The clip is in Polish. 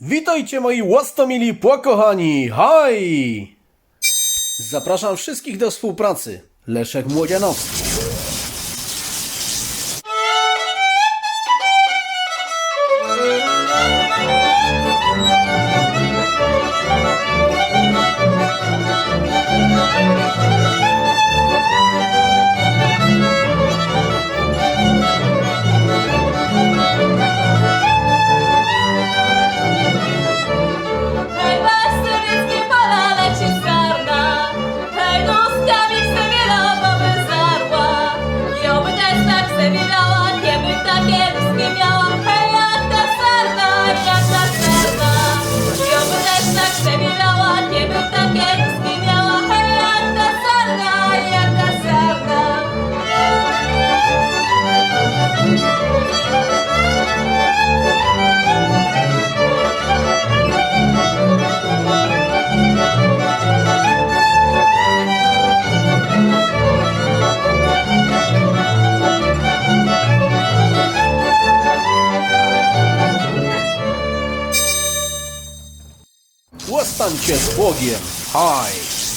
Witajcie moi łastomili pokochani, haj! Zapraszam wszystkich do współpracy. Leszek Młodzianowski. se miraba que me está que Łastańcie z Bogiem, haj!